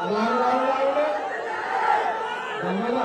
రాడు, రాడు, రాడు. రమ్మన్నా?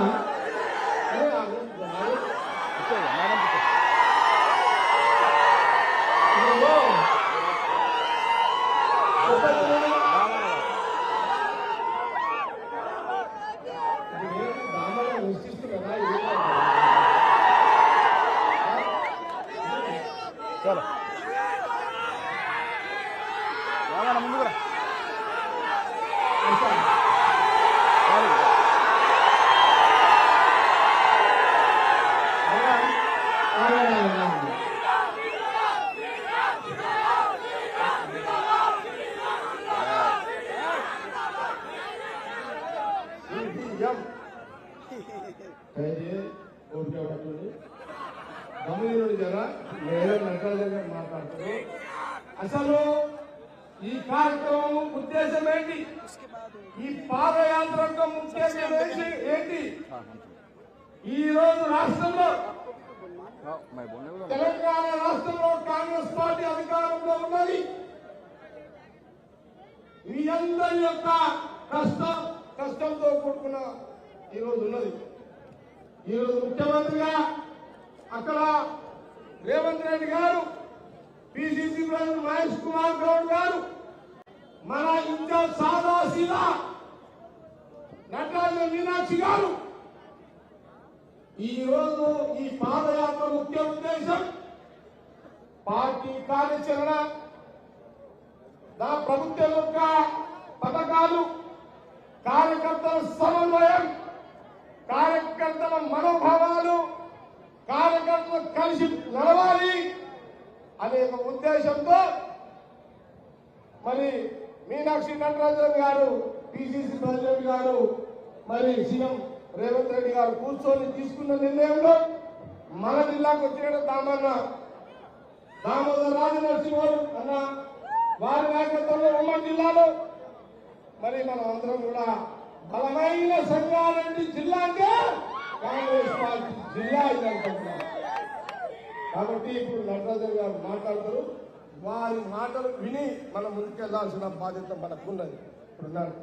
గమనించండి నటరాజన్ గారు అసలు ఈ కార్యక్రమం ఉద్దేశం ఏంటి? ఈ పాదయాత్ర యొక్క ఏంటి? ఈ రోజు రాష్ట్రంలో తెలంగాణ రాష్ట్రంలో కాంగ్రెస్ పార్టీ అధికారంలో ఉన్నది. మీ అందరి యొక్క కష్టం తప్పున కూడుకున్న ఈ రోజు ఉన్నది. ఈరోజు ముఖ్యమంత్రిగా అక్కడ రేవంత్ రెడ్డి గారు పిసిసి ప్రెసిడెంట్ మహేష్ కుమార్ గౌడ్ గారు మన ఇన్ఛార్జ్ సాదా సీదా నటరాజన్ మీనాక్షి గారు. ఈరోజు ఈ పాదయాత్ర ముఖ్య ఉద్దేశం పార్టీ కార్యాచరణ. నా ప్రభుత్వం యొక్క కార్యకర్తల సమన్వయం కార్యకర్తల మనోభావాలు కార్యకర్తలు కలిసి నడవాలి అనే ఒక ఉద్దేశంతో మరి మీనాక్షి నటరాజన్ గారు పిసిసి ప్రెసిడెంట్ గారు మరి సీఎం రేవంత్ రెడ్డి గారు కూర్చొని తీసుకున్న నిర్ణయంలో మన జిల్లాకు వచ్చిన దామన్న దామోదర్ రాజు నరసింహారు అన్న వారి నాయకత్వంలో ఉమ్మడి జిల్లాలో మరి మనం అందరం కూడా బలమైన సంగారెడ్డి జిల్లా అంటే కాంగ్రెస్ పార్టీ. జిల్లా ఇది కాబట్టి ఇప్పుడు నటరాజన్ గారు మాట్లాడతారు. వారి మాటలు విని మనం ముందుకెళ్ళాల్సిన బాధ్యత మనకున్నది ఇప్పుడు ఉన్నారు.